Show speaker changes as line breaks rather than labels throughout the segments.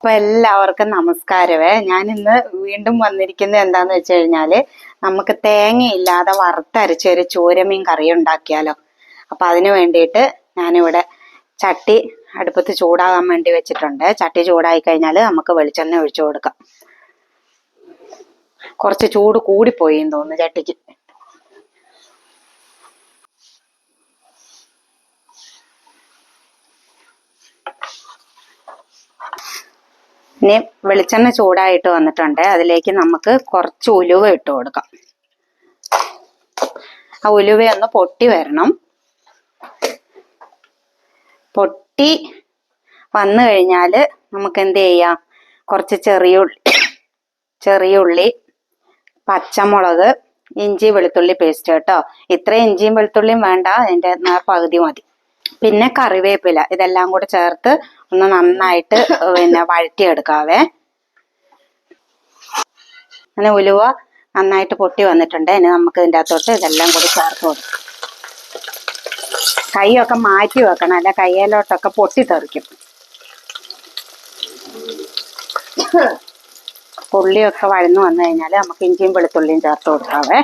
അപ്പൊ എല്ലാവർക്കും നമസ്കാരമേ ഞാൻ ഇന്ന് വീണ്ടും വന്നിരിക്കുന്നത് എന്താന്ന് വെച്ച് കഴിഞ്ഞാൽ നമുക്ക് തേങ്ങയില്ലാതെ വറുത്തരച്ച ഒരു ചൂരമീൻ കറി ഉണ്ടാക്കിയാലോ. അപ്പൊ അതിന് വേണ്ടിയിട്ട് ഞാനിവിടെ ചട്ടി അടുപ്പത്ത് ചൂടാകാൻ വേണ്ടി വെച്ചിട്ടുണ്ട്. ചട്ടി ചൂടായി കഴിഞ്ഞാൽ നമുക്ക് വെളിച്ചെണ്ണ ഒഴിച്ചു കൊടുക്കാം. കുറച്ച് ചൂട് കൂടിപ്പോയി തോന്നുന്നു ചട്ടിക്ക്. ഇനി വെളിച്ചെണ്ണ ചൂടായിട്ട് വന്നിട്ടുണ്ട്. അതിലേക്ക് നമുക്ക് കുറച്ച് ഉലുവ ഇട്ട് കൊടുക്കാം. ആ ഉലുവയൊന്ന് പൊട്ടി വരണം. പൊട്ടി വന്നു കഴിഞ്ഞാൽ നമുക്ക് എന്ത് ചെയ്യാം? കുറച്ച് ചെറിയ ചെറിയ ഉള്ളി പച്ചമുളക് ഇഞ്ചി വെളുത്തുള്ളി പേസ്റ്റ് കേട്ടോ. ഇത്ര ഇഞ്ചിയും വെളുത്തുള്ളിയും വേണ്ട. അതിന്റെ പകുതി മതി. പിന്നെ കറിവേപ്പില ഇതെല്ലാം കൂടെ ചേർത്ത് ഒന്ന് നന്നായിട്ട് പിന്നെ വഴറ്റിയെടുക്കാവേ. അങ്ങനെ ഉലുവ നന്നായിട്ട് പൊട്ടി വന്നിട്ടുണ്ട്. ഇനി നമുക്ക് ഇതിന്റെ അകത്തോട്ട് ഇതെല്ലാം കൂടി ചേർത്ത് കൊടുക്കാം. കൈയൊക്കെ മാറ്റി വെക്കണം. അല്ല കയ്യിലോട്ടൊക്കെ പൊട്ടിത്തെറിക്കും. ഉള്ളിയൊക്കെ വഴന്നു വന്നു കഴിഞ്ഞാൽ നമുക്ക് ഇഞ്ചിയും വെളുത്തുള്ളിയും ചേർത്ത് കൊടുക്കാവേ.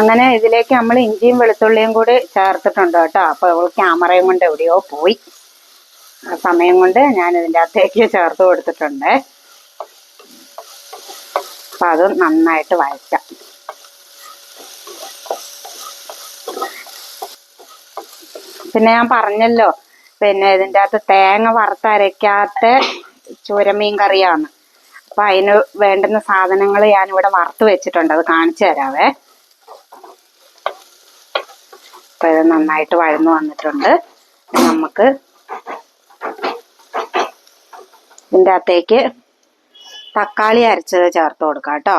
അങ്ങനെ ഇതിലേക്ക് നമ്മൾ ഇഞ്ചിയും വെളുത്തുള്ളിയും കൂടി ചേർത്തിട്ടുണ്ട് കേട്ടോ. അപ്പോൾ അവൾ ക്യാമറയും കൊണ്ട് എവിടെയോ പോയി. സമയം കൊണ്ട് ഞാൻ ഇതിന്റെ അകത്തേക്ക് ചേർത്ത് കൊടുത്തിട്ടുണ്ട്. അപ്പം അത് നന്നായിട്ട് വഴറ്റാം. പിന്നെ ഞാൻ പറഞ്ഞല്ലോ പിന്നെ ഇതിന്റെ അകത്ത് തേങ്ങ വറുത്തരയ്ക്കാത്ത ചൂരമീൻ കറിയാണ്. അപ്പൊ അതിന് വേണ്ടുന്ന സാധനങ്ങൾ ഇവിടെ വറുത്ത് വെച്ചിട്ടുണ്ട് അത് കാണിച്ചു തരാവേ. അപ്പൊ ഇത് നന്നായിട്ട് വഴന്നു വന്നിട്ടുണ്ട്. നമുക്ക് ഇതിന്റെ അകത്തേക്ക് തക്കാളി അരച്ചത് ചേർത്ത് കൊടുക്കാം കേട്ടോ.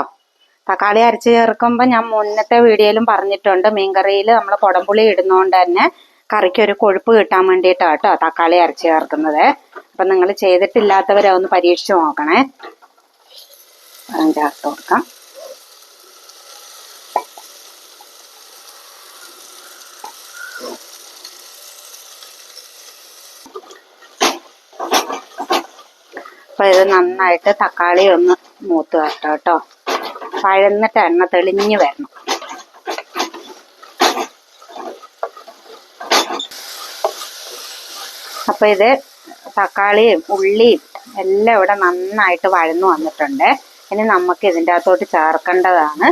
തക്കാളി അരച്ച് ചേർക്കുമ്പോൾ ഞാൻ മുന്നത്തെ വീഡിയോയിലും പറഞ്ഞിട്ടുണ്ട് മീൻകറിയിൽ നമ്മൾ കുടംപുളി ഇടുന്നതുകൊണ്ട് തന്നെ കറിക്ക് ഒരു കൊഴുപ്പ് കിട്ടാൻ വേണ്ടിയിട്ടാണ് കേട്ടോ തക്കാളി അരച്ച് ചേർക്കുന്നത്. അപ്പം നിങ്ങൾ ചെയ്തിട്ടില്ലാത്തവരെ ഒന്ന് പരീക്ഷിച്ച് നോക്കണേ. ചേർത്ത് കൊടുക്കാം. അപ്പൊ ഇത് നന്നായിട്ട് തക്കാളി ഒന്ന് മൂത്ത് വരട്ടോ കേട്ടോ. പഴന്നിട്ട് എണ്ണ തെളിഞ്ഞ് വരണം. അപ്പൊ ഇത് തക്കാളിയും ഉള്ളിയും എല്ലാം ഇവിടെ നന്നായിട്ട് വഴന്നു വന്നിട്ടുണ്ട്. ഇനി നമുക്ക് ഇതിന്റെ അകത്തോട്ട് ചേർക്കേണ്ടതാണ്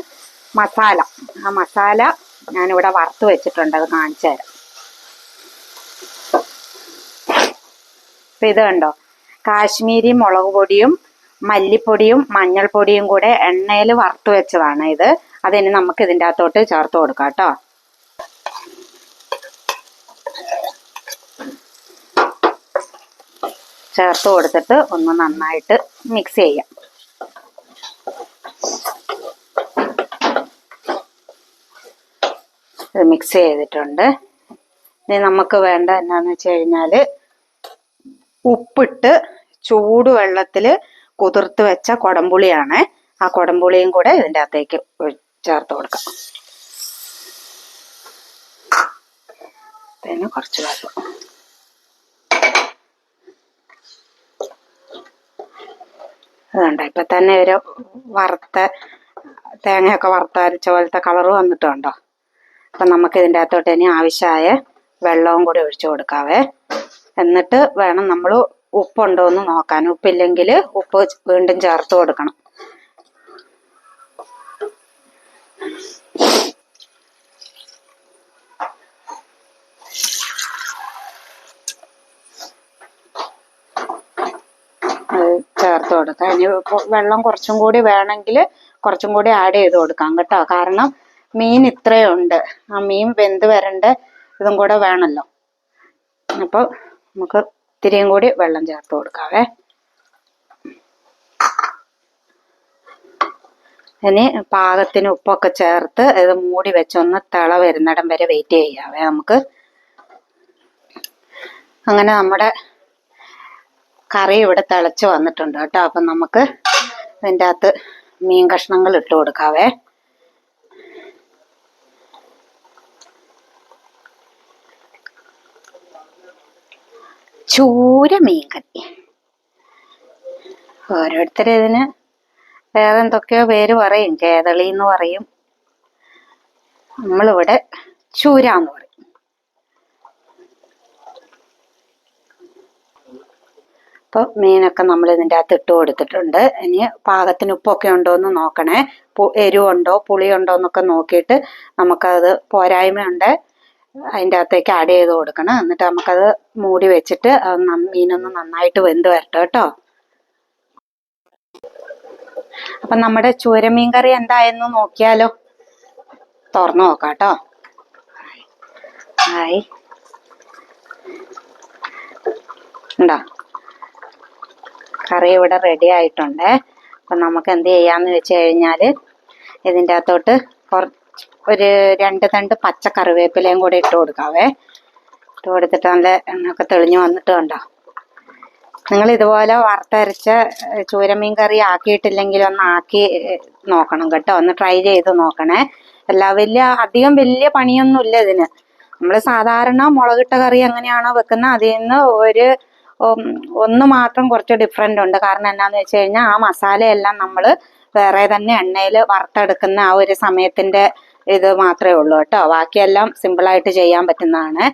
മസാല. ആ മസാല ഞാനിവിടെ വറുത്ത് വെച്ചിട്ടുണ്ട് അത് കാണിച്ചു തരാം. അപ്പൊ ഇത് കണ്ടോ? കാശ്മീരി മുളക് പൊടിയും മല്ലിപ്പൊടിയും മഞ്ഞൾപ്പൊടിയും കൂടെ എണ്ണയിൽ വറുത്ത് വെച്ചതാണ് ഇത്. അതിന് നമുക്ക് ഇതിന്റെ അകത്തോട്ട് ചേർത്ത് കൊടുക്കാം കേട്ടോ. ചേർത്ത് കൊടുത്തിട്ട് ഒന്ന് നന്നായിട്ട് മിക്സ് ചെയ്യാം. ഇത് മിക്സ് ചെയ്തിട്ടുണ്ട്. ഇനി നമുക്ക് വേണ്ട എന്നാന്ന് വെച്ച് കഴിഞ്ഞാൽ ഉപ്പിട്ട് ചൂടുവെള്ളത്തിൽ കുതിർത്ത് വെച്ച കുടംപുളിയാണ്. ആ കുടംപുളിയും കൂടെ ഇതിന്റെ അകത്തേക്ക് ചേർത്ത് കൊടുക്കാം. പിന്നെ കുറച്ച് വെള്ളം. അതുകൊണ്ട് ഇപ്പൊ തന്നെ ഒരു വറുത്ത തേങ്ങയൊക്കെ വറുത്തരച്ച പോലത്തെ കളറ് വന്നിട്ടുണ്ടോ? അപ്പം നമുക്ക് ഇതിന്റെ അകത്തോട്ട് ഇനി ആവശ്യമായ വെള്ളവും കൂടി ഒഴിച്ചു കൊടുക്കാവേ. എന്നിട്ട് വേണം നമ്മൾ ഉപ്പുണ്ടോ എന്ന് നോക്കാൻ. ഉപ്പില്ലെങ്കിൽ ഉപ്പ് വീണ്ടും ചേർത്ത് കൊടുക്കണം. ചേർത്ത് കൊടുക്കാം. ഇനി വെള്ളം കുറച്ചും കൂടി വേണമെങ്കിൽ കുറച്ചും കൂടി ആഡ് ചെയ്ത് കൊടുക്കാം കേട്ടോ. കാരണം മീൻ ഇത്രയും ഉണ്ട്. ആ മീൻ വെന്ത് വരണ്ട ഇതും കൂടെ വേണമല്ലോ അപ്പോൾ നമുക്ക് ഇത്തിരിയും കൂടി വെള്ളം ചേർത്ത് കൊടുക്കാവേ. ഇനി പാകത്തിന് ഉപ്പൊക്കെ ചേർത്ത് ഇത് മൂടി വെച്ചൊന്ന് തിള വരുന്നിടം വരെ വെയിറ്റ് ചെയ്യാവേ നമുക്ക്. അങ്ങനെ നമ്മുടെ കറി ഇവിടെ തിളച്ച് വന്നിട്ടുണ്ട് കേട്ടോ. അപ്പം നമുക്ക് ഇതിന്റെ അകത്ത് മീൻ കഷ്ണങ്ങൾ ഇട്ട് കൊടുക്കാവേ. ചൂര മീൻ കറി. ഓരോരുത്തർ ഇതിന് വേറെ എന്തൊക്കെയോ പേര് പറയും. കേതളി എന്ന് പറയും. നമ്മളിവിടെ ചൂര എന്ന് പറയും. അപ്പോൾ മീനൊക്കെ നമ്മൾ ഇതിന്റെ അകത്ത് ഇട്ട് കൊടുത്തിട്ടുണ്ട്. ഇനി പാകത്തിന് ഉപ്പൊക്കെ ഉണ്ടോ എന്ന് നോക്കണേ എരിവുണ്ടോ പുളിയുണ്ടോ എന്നൊക്കെ നോക്കിയിട്ട് നമുക്കത് പോരായ്മയുണ്ട്. അതിന്റെ അകത്തേക്ക് ആഡ് ചെയ്ത് കൊടുക്കണം. എന്നിട്ട് നമുക്കത് മൂടി വെച്ചിട്ട് മീനൊന്ന് നന്നായിട്ട് വെന്ത് വരട്ടെ കേട്ടോ. അപ്പം നമ്മുടെ ചൂരമീൻ കറി എന്തായെന്ന് നോക്കിയാലോ? തുറന്നു നോക്കാം കേട്ടോ. ഹായ് ഉണ്ടോ? കറി ഇവിടെ റെഡി ആയിട്ടുണ്ട്. അപ്പം നമുക്ക് എന്ത് ചെയ്യാന്ന് വെച്ച് കഴിഞ്ഞാൽ ഇതിന്റെ അകത്തോട്ട് കുറച്ച് ഒരു രണ്ട് തണ്ട് പച്ച കറിവേപ്പിലയും കൂടി ഇട്ട് കൊടുക്കാവേ. ഇട്ട് കൊടുത്തിട്ട് നല്ല എണ്ണയൊക്കെ തെളിഞ്ഞു വന്നിട്ട് കണ്ടോ. നിങ്ങൾ ഇതുപോലെ വറുത്തരച്ച ചൂരമീൻ കറി ആക്കിയിട്ടില്ലെങ്കിൽ ഒന്ന് ആക്കി നോക്കണം കേട്ടോ. ഒന്ന് ട്രൈ ചെയ്ത് നോക്കണേ. അല്ല വലിയ അധികം വലിയ പണിയൊന്നുമില്ല ഇതിന്. നമ്മൾ സാധാരണ മുളകിട്ട കറി എങ്ങനെയാണോ വെക്കുന്നത് അതിൽ നിന്ന് ഒരു ഒന്ന് മാത്രം കുറച്ച് ഡിഫറെന്റ് ഉണ്ട്. കാരണം എന്താണെന്ന് വെച്ച് കഴിഞ്ഞാൽ ആ മസാലയെല്ലാം നമ്മൾ വേറെ തന്നെ എണ്ണയിൽ വറുത്തെടുക്കുന്ന ആ ഒരു സമയത്തിന്റെ ഇത് മാത്രമേ ഉള്ളൂ കേട്ടോ. ബാക്കിയെല്ലാം സിമ്പിളായിട്ട് ചെയ്യാൻ പറ്റുന്നതാണ്.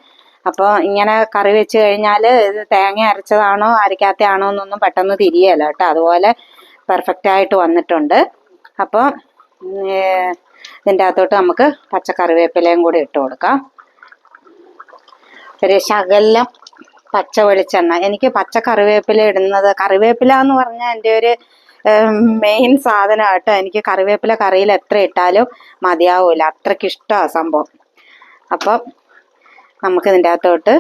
അപ്പോൾ ഇങ്ങനെ കറി വെച്ച് കഴിഞ്ഞാൽ തേങ്ങ അരച്ചതാണോ അരക്കാത്തയാണോ എന്നൊന്നും പെട്ടെന്ന് തിരിയല്ല കേട്ടോ. അതുപോലെ പെർഫെക്റ്റ് ആയിട്ട് വന്നിട്ടുണ്ട്. അപ്പോൾ ഇതിന്റെ അകത്തോട്ട് നമുക്ക് പച്ചക്കറിവേപ്പിലയും കൂടി ഇട്ട് കൊടുക്കാം. ഒരു ശകലം പച്ച വെളിച്ചെണ്ണ എനിക്ക് പച്ച കറിവേപ്പില ഇടുന്നത് കറിവേപ്പില എന്ന് പറഞ്ഞാൽ എന്റെ ഒരു മെയിൻ സാധനമായിട്ട് എനിക്ക് കറിവേപ്പില കറിയിൽ എത്ര ഇട്ടാലും മതിയാവൂല. അത്രയ്ക്ക് ഇഷ്ടമാണ് സംഭവം. അപ്പം നമുക്ക് ഇതിന്റെ അകത്തോട്ട്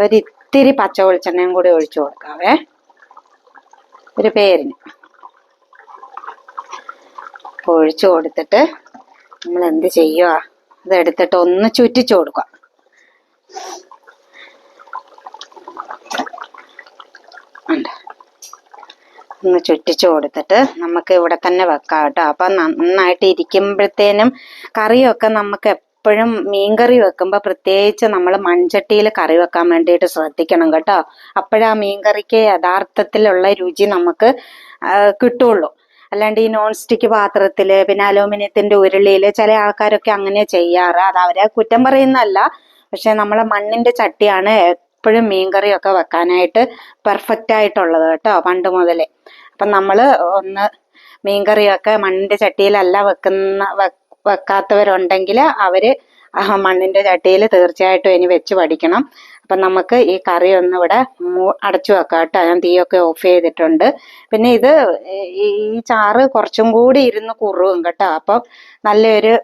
ഒരു ഇത്തിരി പച്ച വെളിച്ചെണ്ണയും കൂടി ഒഴിച്ചു കൊടുക്കാവേ. ഒരു പേരിന്. ഒഴിച്ചു കൊടുത്തിട്ട് നമ്മൾ എന്ത് ചെയ്യുക ഇതെടുത്തിട്ട് ഒന്ന് ചുറ്റിച്ചു കൊടുക്കുക. ഒന്ന് ചുറ്റിച്ചു കൊടുത്തിട്ട് നമുക്ക് ഇവിടെ തന്നെ വെക്കാം കേട്ടോ. അപ്പം നന്നായിട്ട് ഇരിക്കുമ്പോഴത്തേനും കറിയൊക്കെ നമുക്ക് എപ്പോഴും മീൻകറി വെക്കുമ്പോൾ പ്രത്യേകിച്ച് നമ്മൾ മൺചട്ടിയിൽ കറി വെക്കാൻ വേണ്ടിയിട്ട് ശ്രദ്ധിക്കണം കേട്ടോ. അപ്പോഴാ മീൻകറിക്ക് യഥാർത്ഥത്തിലുള്ള രുചി നമുക്ക് കിട്ടുള്ളൂ. അല്ലാണ്ട് ഈ നോൺ സ്റ്റിക്ക് പാത്രത്തിൽ പിന്നെ അലൂമിനിയത്തിന്റെ ഉരുളിയിൽ ചില ആൾക്കാരൊക്കെ അങ്ങനെ ചെയ്യാറ്. അത് അവരെ കുറ്റം പറയുന്നതല്ല. പക്ഷെ നമ്മളെ മണ്ണിന്റെ ചട്ടിയാണ് എപ്പോഴും മീൻകറിയൊക്കെ വെക്കാനായിട്ട് പെർഫെക്റ്റ് ആയിട്ടുള്ളത് കേട്ടോ പണ്ട് മുതലേ. അപ്പം നമ്മൾ ഒന്ന് മീൻകറിയൊക്കെ മണ്ണിന്റെ ചട്ടിയിലല്ല വെക്കുന്ന വെക്കാത്തവരുണ്ടെങ്കിൽ അവർ മണ്ണിന്റെ ചട്ടിയിൽ തീർച്ചയായിട്ടും ഇനി വെച്ച് പഠിക്കണം. അപ്പം നമുക്ക് ഈ കറി ഒന്ന് ഇവിടെ അടച്ചു വെക്കാം കേട്ടോ. ഞാൻ തീയൊക്കെ ഓഫ് ചെയ്തിട്ടുണ്ട്. പിന്നെ ഇത് ഈ ചാറ് കുറച്ചും കൂടി ഇരുന്ന് കുറുവും കേട്ടോ. അപ്പം നല്ലൊരു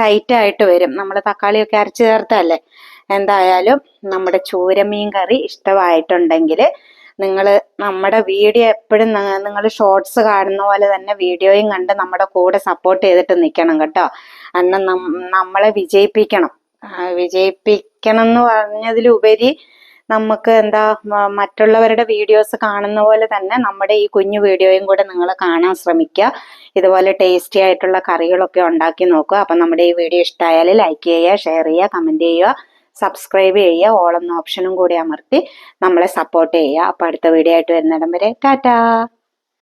ടൈറ്റായിട്ട് വരും. നമ്മൾ തക്കാളിയൊക്കെ അരച്ച് ചേർത്തല്ലേ എന്തായാലും നമ്മുടെ ചൂരമീൻ കറി ഇഷ്ടമായിട്ടുണ്ടെങ്കിൽ നിങ്ങൾ നമ്മുടെ വീഡിയോ എപ്പോഴും നിങ്ങൾ ഷോർട്സ് കാണുന്ന പോലെ തന്നെ വീഡിയോയും കണ്ട് നമ്മുടെ കൂടെ സപ്പോർട്ട് ചെയ്തിട്ട് നിൽക്കണം കേട്ടോ. അന്ന് നമ്മളെ വിജയിപ്പിക്കണം. വിജയിപ്പിക്കണം എന്ന് പറഞ്ഞതിലുപരി നമുക്ക് എന്താ മറ്റുള്ളവരുടെ വീഡിയോസ് കാണുന്ന പോലെ തന്നെ നമ്മുടെ ഈ കുഞ്ഞു വീഡിയോയും കൂടെ നിങ്ങൾ കാണാൻ ശ്രമിക്കുക. ഇതുപോലെ ടേസ്റ്റി ആയിട്ടുള്ള കറികളൊക്കെ ഉണ്ടാക്കി നോക്കുക. അപ്പം നമ്മുടെ ഈ വീഡിയോ ഇഷ്ടമായാൽ ലൈക്ക് ചെയ്യുക ഷെയർ ചെയ്യുക കമന്റ് ചെയ്യുക. സബ്സ്ക്രൈബ് ചെയ്യുക ഓൾ എന്ന ഓപ്ഷനും കൂടി അമർത്തി നമ്മളെ സപ്പോർട്ട് ചെയ്യുക. അപ്പോൾ അടുത്ത വീഡിയോ ആയിട്ട് വരുന്നിടം വരെ ടാറ്റാ!